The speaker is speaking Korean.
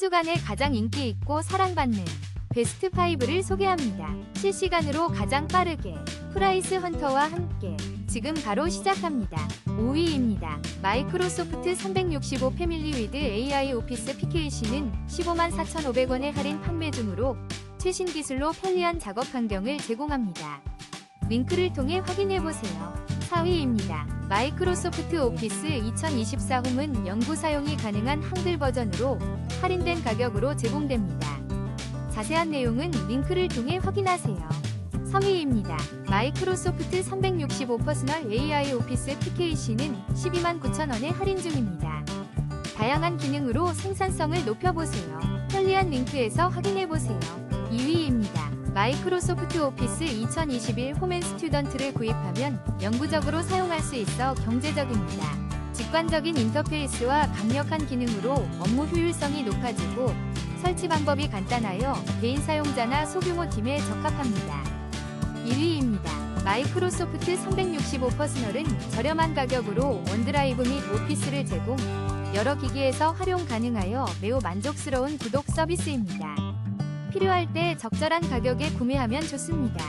주간에 가장 인기 있고 사랑받는 베스트 5를 소개합니다. 실시간으로 가장 빠르게 프라이스 헌터와 함께 지금 바로 시작합니다. 5위입니다. 마이크로소프트 365 패밀리 위드 AI 오피스 PKC는 15만 4,500원의 할인 판매 중으로 최신 기술로 편리한 작업 환경을 제공합니다. 링크를 통해 확인해보세요. 4위입니다. 마이크로소프트 오피스 2024 홈은 영구 사용이 가능한 한글 버전으로 할인된 가격으로 제공됩니다. 자세한 내용은 링크를 통해 확인하세요. 3위입니다. 마이크로소프트 365 퍼스널 AI 오피스 PKC는 12만 9천원에 할인 중입니다. 다양한 기능으로 생산성을 높여보세요. 편리한 링크에서 확인해보세요. 2위입니다. 마이크로소프트 오피스 2021 홈앤 스튜던트를 구입하면 영구적으로 사용할 수 있어 경제적입니다. 직관적인 인터페이스와 강력한 기능으로 업무 효율성이 높아지고 설치 방법이 간단하여 개인 사용자나 소규모 팀에 적합합니다. 1위입니다. 마이크로소프트 365 퍼스널은 저렴한 가격으로 원드라이브 및 오피스를 제공, 여러 기기에서 활용 가능하여 매우 만족스러운 구독 서비스입니다. 필요할 때 적절한 가격에 구매하면 좋습니다.